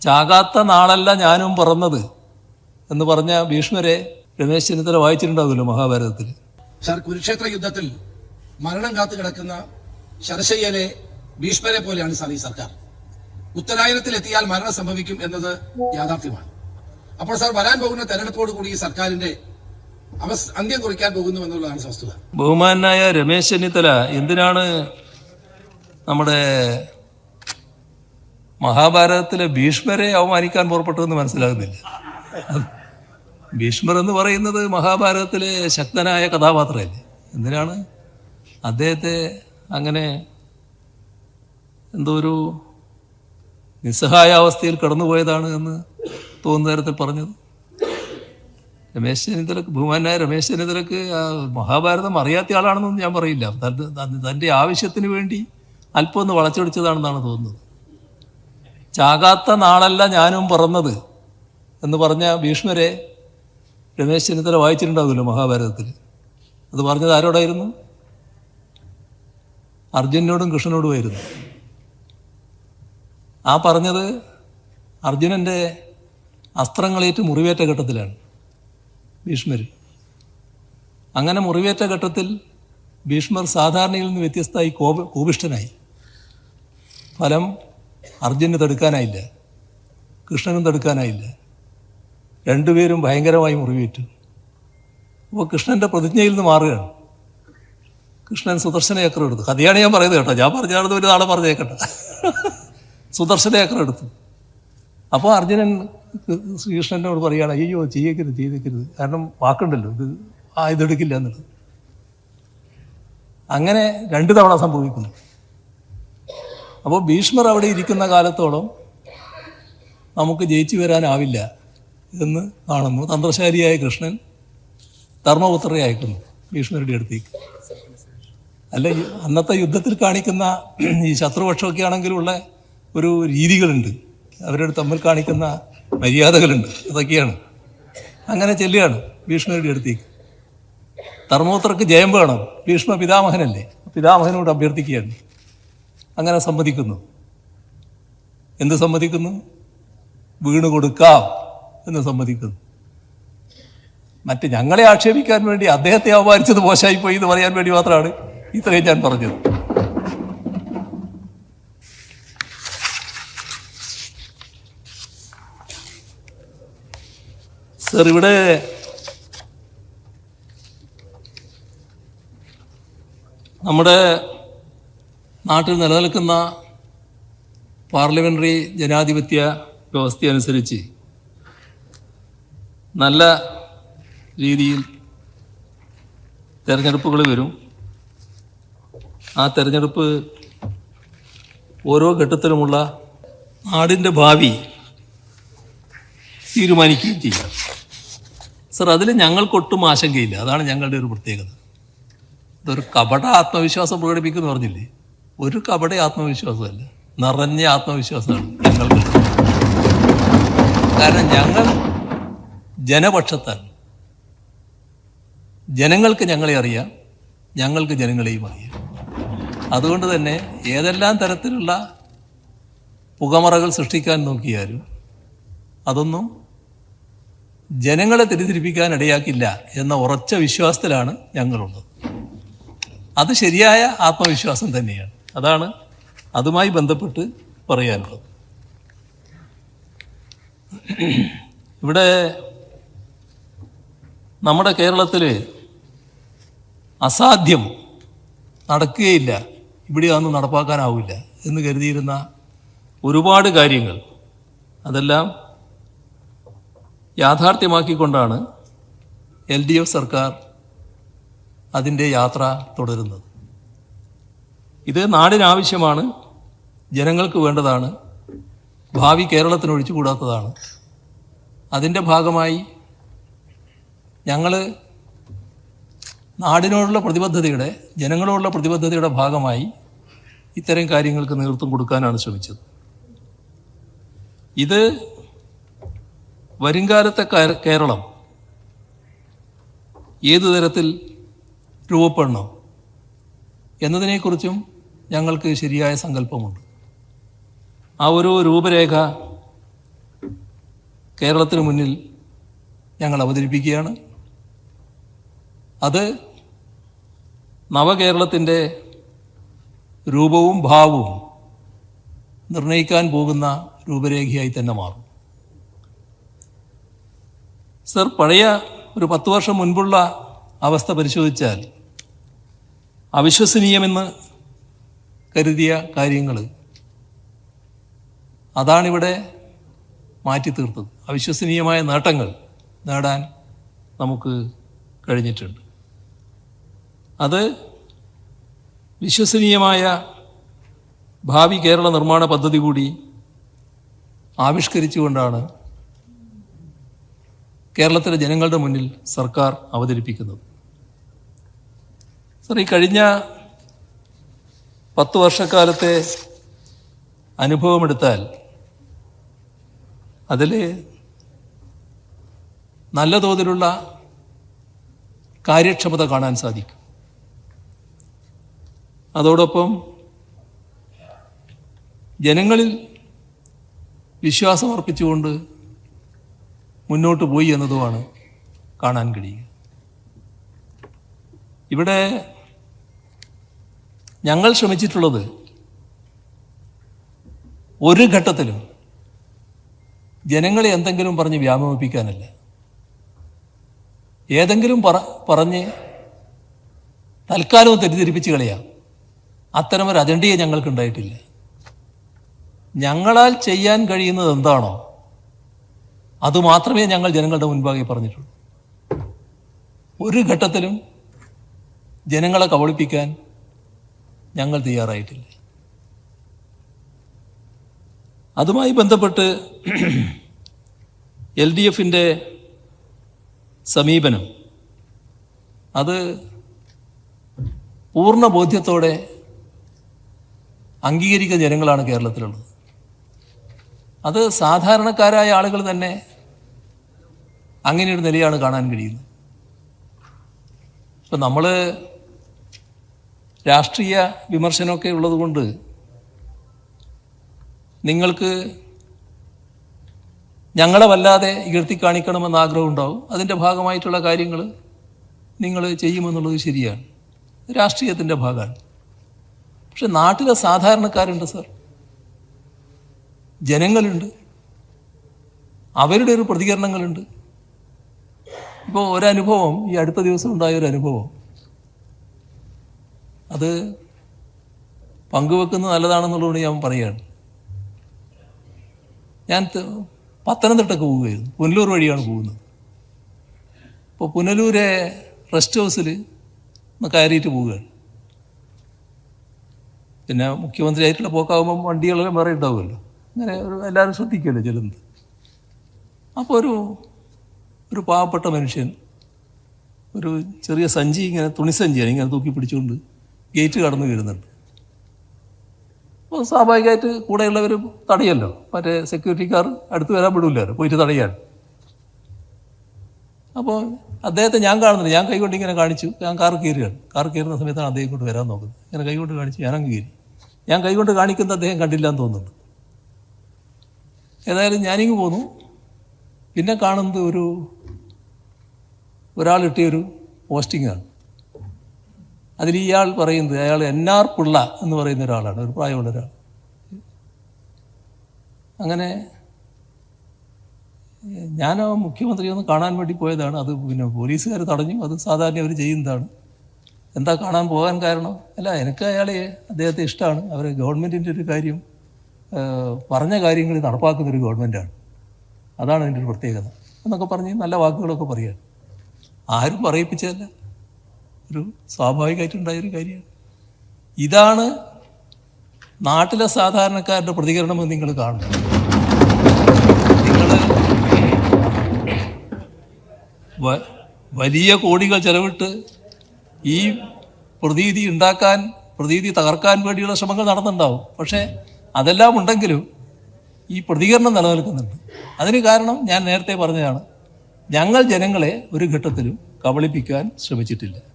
ചാകാത്ത നാളല്ല ഞാനും പറന്നത് എന്ന് പറഞ്ഞ ഭീഷ്മരെ രമേശ് ചെന്നിത്തല വായിച്ചിട്ടുണ്ടാവില്ലോ മഹാഭാരതത്തിൽ. സാർ കുരുക്ഷേത്ര യുദ്ധത്തിൽ മരണം കാത്തു കിടക്കുന്ന ശരശയ്യനെ ഭീഷ്മരെ പോലെയാണ് സാർ ഈ സർക്കാർ. ഉത്തരായനത്തിൽ എത്തിയാൽ മരണം സംഭവിക്കും എന്നത് യാഥാർത്ഥ്യമാണ്. അപ്പോൾ സാർ വരാൻ പോകുന്ന തെരഞ്ഞെടുപ്പോട് കൂടി ഈ സർക്കാരിന്റെ അന്ത്യം കുറിക്കാൻ പോകുന്നു എന്നുള്ളതാണ് വസ്തുത ബഹുമാനായ രമേശ് ചെന്നിത്തല എന്തിനാണ് നമ്മുടെ മഹാഭാരതത്തിലെ ഭീഷ്മരെ അവമാനിക്കാൻ പുറപ്പെട്ടതെന്ന് മനസ്സിലാകുന്നില്ല. ഭീഷ്മർ എന്ന് പറയുന്നത് മഹാഭാരതത്തിലെ ശക്തനായ കഥാപാത്രമല്ലേ? എന്തിനാണ് അദ്ദേഹത്തെ അങ്ങനെ എന്തോ ഒരു നിസ്സഹായ അവസ്ഥയിൽ കടന്നുപോയതാണ് എന്ന് തോന്നുന്ന തരത്തിൽ പറഞ്ഞത്? രമേശ് ചെന്നിത്തലക്ക് ബഹുമാനായ രമേശ് ചെന്നിത്തലക്ക് മഹാഭാരതം അറിയാത്ത ആളാണെന്നൊന്നും ഞാൻ പറയില്ല. തന്റെ ആവശ്യത്തിന് വേണ്ടി അല്പം ഒന്ന് വളച്ചൊടിച്ചതാണെന്നാണ് തോന്നുന്നത്. ചാകാത്ത നാളല്ല ഞാനും പറന്നത് എന്ന് പറഞ്ഞ ഭീഷ്മരെ രമേശ് ചെന്നിത്തല വായിച്ചിട്ടുണ്ടാവില്ല മഹാഭാരതത്തിൽ. അത് പറഞ്ഞത് ആരോടായിരുന്നു? അർജുനോടും കൃഷ്ണനോടുമായിരുന്നു. ആ പറഞ്ഞത് അർജുനന്റെ അസ്ത്രങ്ങളേറ്റ് മുറിവേറ്റ ഘട്ടത്തിലാണ് ഭീഷ്മർ അങ്ങനെ മുറിവേറ്റ ഘട്ടത്തിൽ ഭീഷ്മർ സാധാരണയിൽ നിന്ന് വ്യത്യസ്തമായി കോപ കോപിഷ്ടനായി ഫലം അർജുന് തടുക്കാനായില്ല. കൃഷ്ണനും തടുക്കാനായില്ല. രണ്ടുപേരും ഭയങ്കരമായി മുറിവേറ്റു. അപ്പോൾ കൃഷ്ണന്റെ പ്രതിജ്ഞയിൽ നിന്ന് മാറുകയാണ്. കൃഷ്ണൻ സുദർശന ചക്രം എടുത്തു. കഥയാണ് ഞാൻ പറയുന്നത് കേട്ടോ. ഞാൻ പറഞ്ഞാണെന്ന് ഒരു നാളെ പറഞ്ഞേക്കട്ടെ. സുദർശന ചക്രം എടുത്തു. അപ്പോൾ അർജുനൻ ശ്രീകൃഷ്ണനോട് പറയുകയാണ് അയ്യോ ചെയ്യക്കരുത് ചെയ്തേക്കരുത്. കാരണം വാക്കുണ്ടല്ലോ. ഇത് ആ ഇതെടുക്കില്ല എന്നുള്ളത്. അങ്ങനെ രണ്ട് തവണ സംഭവിക്കുന്നു. അപ്പോൾ ഭീഷ്മർ അവിടെ ഇരിക്കുന്ന കാലത്തോളം നമുക്ക് ജയിച്ചു വരാനാവില്ല എന്ന് കാണുന്നു. തന്ത്രശാലിയായ കൃഷ്ണൻ ധർമ്മപുത്രരെ അയക്കുന്നു ഭീഷ്മരുടെ അടുത്തേക്ക്. അല്ല അന്നത്തെ യുദ്ധത്തിൽ കാണിക്കുന്ന ഈ ശത്രുപക്ഷമൊക്കെ ആണെങ്കിലുള്ള ഒരു രീതികളുണ്ട്. അവരോട് തമ്മിൽ കാണിക്കുന്ന മര്യാദകളുണ്ട്. അതൊക്കെയാണ് അങ്ങനെ ചെല്ലുകയാണ് ഭീഷ്മരുടെ അടുത്തേക്ക്. ധർമ്മപുത്രക്ക് ജയം വേണം. ഭീഷ്മ പിതാമഹനല്ലേ? പിതാമഹനോട് അഭ്യർത്ഥിക്കുകയാണ്. അങ്ങനെ സമ്മതിക്കുന്നു. എന്ത് സമ്മതിക്കുന്നു? വീണ് കൊടുക്കാം എന്ന് സമ്മതിക്കുന്നു. മറ്റ് ഞങ്ങളെ ആക്ഷേപിക്കാൻ വേണ്ടി അദ്ദേഹത്തെ അപമാനിച്ചത് മോശമായിപ്പോയി എന്ന് പറയാൻ വേണ്ടി മാത്രമാണ് ഇത്രയും ഞാൻ പറഞ്ഞത്. സർ ഇവിടെ നമ്മുടെ നാട്ടിൽ നിലനിൽക്കുന്ന പാർലമെന്ററി ജനാധിപത്യ വ്യവസ്ഥ അനുസരിച്ച് നല്ല രീതിയിൽ തിരഞ്ഞെടുപ്പുകൾ വരും. ആ തിരഞ്ഞെടുപ്പ് ഓരോ ഘട്ടത്തിലുമുള്ള നാടിന്റെ ഭാവി തീരുമാനിക്കുകയും ചെയ്യാം. സർ അതിൽ ഞങ്ങൾക്കൊട്ടും ആശങ്കയില്ല. അതാണ് ഞങ്ങളുടെ ഒരു പ്രത്യേകത. ഇതൊരു കപട ആത്മവിശ്വാസം പ്രകടിപ്പിക്കുന്നു പറഞ്ഞില്ലേ? ഒരു കപട ആത്മവിശ്വാസമല്ല. നിറഞ്ഞ ആത്മവിശ്വാസമാണ് ഞങ്ങൾക്ക്. കാരണം ഞങ്ങൾ ജനപക്ഷത്താണ് ജനങ്ങൾക്ക് ഞങ്ങളെ അറിയാം. ഞങ്ങൾക്ക് ജനങ്ങളെയും അറിയാം. അതുകൊണ്ട് തന്നെ ഏതെല്ലാം തരത്തിലുള്ള പുകമറകൾ സൃഷ്ടിക്കാൻ നോക്കിയാലും അതൊന്നും ജനങ്ങളെ തിരിതിരിപ്പിക്കാൻ ഇടയാക്കില്ല എന്ന ഉറച്ച വിശ്വാസത്തിലാണ് ഞങ്ങളുള്ളത്. അത് ശരിയായ ആത്മവിശ്വാസം തന്നെയാണ്. അതാണ് അതുമായി ബന്ധപ്പെട്ട് പറയാനുള്ളത്. ഇവിടെ നമ്മുടെ കേരളത്തിൽ അസാധ്യം നടക്കുകയില്ല. ഇവിടെ അതൊന്നും നടപ്പാക്കാനാവില്ല എന്ന് കരുതിയിരുന്ന ഒരുപാട് കാര്യങ്ങൾ. അതെല്ലാം യാഥാർത്ഥ്യമാക്കിക്കൊണ്ടാണ് എൽ ഡി എഫ് സർക്കാർ അതിന്റെ യാത്ര തുടരുന്നത്. ഇത് നാടിനാവശ്യമാണ് ജനങ്ങൾക്ക് വേണ്ടതാണ് ഭാവി കേരളത്തിന് ഒഴിച്ചുകൂടാത്തതാണ്. അതിന്റെ ഭാഗമായി ഞങ്ങൾ നാടിനോടുള്ള പ്രതിബദ്ധതയുടെ ജനങ്ങളോടുള്ള പ്രതിബദ്ധതയുടെ ഭാഗമായി ഇത്തരം കാര്യങ്ങൾക്ക് നേതൃത്വം കൊടുക്കാനാണ് ശ്രമിച്ചത്. ഇത് വരുംകാലത്തെ കേരളം ഏതു തരത്തിൽ രൂപപ്പെടണം എന്നതിനെക്കുറിച്ചും ഞങ്ങൾക്ക് ശരിയായ സങ്കല്പമുണ്ട്. ആ ഒരു രൂപരേഖ കേരളത്തിന് മുന്നിൽ ഞങ്ങൾ അവതരിപ്പിക്കുകയാണ്. അത് നവകേരളത്തിന്റെ രൂപവും ഭാവവും നിർണയിക്കാൻ പോകുന്ന രൂപരേഖയായി തന്നെ മാറും. സർ പഴയ ഒരു പത്ത് വർഷം മുൻപുള്ള അവസ്ഥ പരിശോധിച്ചാൽ അവിശ്വസനീയമെന്ന് കരുതിയ കാര്യങ്ങൾ അതാണിവിടെ മാറ്റി തീർത്തത് അവിശ്വസനീയമായ നേട്ടങ്ങൾ നേടാൻ നമുക്ക് കഴിഞ്ഞിട്ടുണ്ട്. അത് വിശ്വസനീയമായ ഭാവി കേരള നിർമ്മാണ പദ്ധതി കൂടി ആവിഷ്കരിച്ചുകൊണ്ടാണ് കേരളത്തിലെ ജനങ്ങളുടെ മുന്നിൽ സർക്കാർ അവതരിപ്പിക്കുന്നത്. സർ ഈ കഴിഞ്ഞ പത്ത് വർഷക്കാലത്തെ അനുഭവമെടുത്താൽ അതിൽ നല്ല തോതിലുള്ള കാര്യക്ഷമത കാണാൻ സാധിക്കും. അതോടൊപ്പം ജനങ്ങളിൽ വിശ്വാസം അർപ്പിച്ചുകൊണ്ട് മുന്നോട്ട് പോയി എന്നതുമാണ് കാണാൻ കഴിയുക. ഇവിടെ ഞങ്ങൾ ശ്രമിച്ചിട്ടുള്ളത് ഒരു ഘട്ടത്തിലും ജനങ്ങളെ എന്തെങ്കിലും പറഞ്ഞ് വ്യാമോഹിപ്പിക്കാനല്ല. ഏതെങ്കിലും പറ പറഞ്ഞ് തൽക്കാലവും തെറ്റിദ്ധരിപ്പിച്ച് കളയാം. അത്തരമൊരു അജണ്ടയെ ഞങ്ങൾക്കുണ്ടായിട്ടില്ല. ഞങ്ങളാൽ ചെയ്യാൻ കഴിയുന്നത് എന്താണോ അതുമാത്രമേ ഞങ്ങൾ ജനങ്ങളുടെ മുൻപാകെ പറഞ്ഞിട്ടുള്ളൂ. ഒരു ഘട്ടത്തിലും ജനങ്ങളെ കബളിപ്പിക്കാൻ ഞങ്ങൾ തയ്യാറായിട്ടില്ല. അതുമായി ബന്ധപ്പെട്ട് എൽ ഡി എഫിന്റെ സമീപനം അത് പൂർണ ബോധ്യത്തോടെ അംഗീകരിക്കുന്ന ജനങ്ങളാണ് കേരളത്തിലുള്ളത്. അത് സാധാരണക്കാരായ ആളുകൾ തന്നെ അങ്ങനെയൊരു നിലയാണ് കാണാൻ കഴിയുന്നത്. ഇപ്പം നമ്മൾ രാഷ്ട്രീയ വിമർശനമൊക്കെ ഉള്ളതുകൊണ്ട് നിങ്ങൾക്ക് ഞങ്ങളെ വല്ലാതെ ഇകഴ്ത്തി കാണിക്കണമെന്ന് ആഗ്രഹം ഉണ്ടാവും അതിന്റെ ഭാഗമായിട്ടുള്ള കാര്യങ്ങൾ നിങ്ങൾ ചെയ്യുമെന്നുള്ളത് ശരിയാണ്. രാഷ്ട്രീയത്തിന്റെ ഭാഗമാണ്. പക്ഷെ നാട്ടിലെ സാധാരണക്കാരുണ്ട് സർ. ജനങ്ങളുണ്ട്. അവരുടെ ഒരു പ്രതികരണങ്ങളുണ്ട്. ഇപ്പോൾ ഒരനുഭവം ഈ അടുത്ത ദിവസം ഉണ്ടായ ഒരു അനുഭവം. അത് പങ്കുവെക്കുന്നത് നല്ലതാണെന്നുള്ളതുകൊണ്ട് ഞാൻ പറയുകയാണ്. ഞാൻ പത്തനംതിട്ടക്ക് പോവുകയായിരുന്നു. പുനലൂർ വഴിയാണ് പോകുന്നത്. അപ്പോൾ പുനലൂരെ റെസ്റ്റ് ഹൗസിൽ ഒന്ന് കയറിയിട്ട് പോവുകയാണ്. പിന്നെ മുഖ്യമന്ത്രിയായിട്ടുള്ള പോക്കാകുമ്പം വണ്ടികളെല്ലാം വേറെ ഉണ്ടാവുമല്ലോ. അങ്ങനെ ഒരു എല്ലാവരും ശ്രദ്ധിക്കുമല്ലോ ചെല്ലുന്നത്. അപ്പോൾ ഒരു ഒരു പാവപ്പെട്ട മനുഷ്യൻ ഒരു ചെറിയ സഞ്ചി ഇങ്ങനെ തുണിസഞ്ചിയാണ് ഇങ്ങനെ തൂക്കി പിടിച്ചുകൊണ്ട് ഗേറ്റ് കടന്നു വീഴുന്നുണ്ട്. അപ്പോൾ സ്വാഭാവികമായിട്ട് കൂടെയുള്ളവർ തടയല്ലോ. മറ്റേ സെക്യൂരിറ്റിക്കാർ അടുത്ത് വരാൻ വിടില്ലല്ലോ പോയിട്ട് തടയാൻ അപ്പോൾ അദ്ദേഹത്തെ ഞാൻ കാണുന്നില്ല. ഞാൻ കൈകൊണ്ട് ഇങ്ങനെ കാണിച്ചു. ഞാൻ കാർ കയറുകയാണ്. കാർ കയറുന്ന സമയത്താണ് അദ്ദേഹം കൊണ്ട് വരാൻ നോക്കുന്നത്. ഇങ്ങനെ കൈകൊണ്ട് കാണിച്ചു ഞാൻ ഞാനങ്ങ് കയറി. ഞാൻ കൈകൊണ്ട് കാണിക്കുന്നത് അദ്ദേഹം കണ്ടില്ല എന്ന് തോന്നുന്നുണ്ട്. ഏതായാലും ഞാനിങ്ങ് പോന്നു. പിന്നെ കാണുന്നത് ഒരു ഒരാളിട്ടിയൊരു പോസ്റ്റിംഗാണ് അതിൽ ഇയാൾ പറയുന്നത് അയാൾ എൻ ആർ പിള്ള എന്ന് പറയുന്ന ഒരാളാണ് ഒരു പ്രായമുള്ള ഒരാൾ. അങ്ങനെ ഞാൻ ആ മുഖ്യമന്ത്രിയെ ഒന്ന് കാണാൻ വേണ്ടി പോയതാണ്. അത് പിന്നെ പോലീസുകാർ തടഞ്ഞു. അത് സാധാരണ അവർ ചെയ്യുന്നതാണ്. എന്താ കാണാൻ പോകാൻ കാരണം? അല്ല എനിക്ക് അയാളെ അദ്ദേഹത്തെ ഇഷ്ടമാണ്. അവർ ഗവൺമെന്റിന്റെ ഒരു കാര്യം പറഞ്ഞ കാര്യങ്ങൾ നടപ്പാക്കുന്ന ഒരു ഗവൺമെന്റാണ് അതാണ് അതിന്റെ ഒരു പ്രത്യേകത. എന്നൊക്കെ പറഞ്ഞ് നല്ല വാക്കുകളൊക്കെ പറയാൻ. ആരും പറയിപ്പിച്ചതല്ല. ഒരു സ്വാഭാവികമായിട്ടുണ്ടായൊരു കാര്യമാണ്. ഇതാണ് നാട്ടിലെ സാധാരണക്കാരുടെ പ്രതികരണമെന്ന് നിങ്ങൾ കാണുന്നു. നിങ്ങൾ വലിയ കോടികൾ ചെലവിട്ട് ഈ പ്രതീതി ഉണ്ടാക്കാൻ പ്രതീതി തകർക്കാൻ വേണ്ടിയുള്ള ശ്രമങ്ങൾ നടന്നുണ്ടാവും പക്ഷേ അതെല്ലാം ഉണ്ടെങ്കിലും ഈ പ്രതികരണം നിലനിൽക്കുന്നുണ്ട്. അതിന് കാരണം ഞാൻ നേരത്തെ പറഞ്ഞതാണ്. ഞങ്ങൾ ജനങ്ങളെ ഒരു ഘട്ടത്തിലും കബളിപ്പിക്കാൻ ശ്രമിച്ചിട്ടില്ല.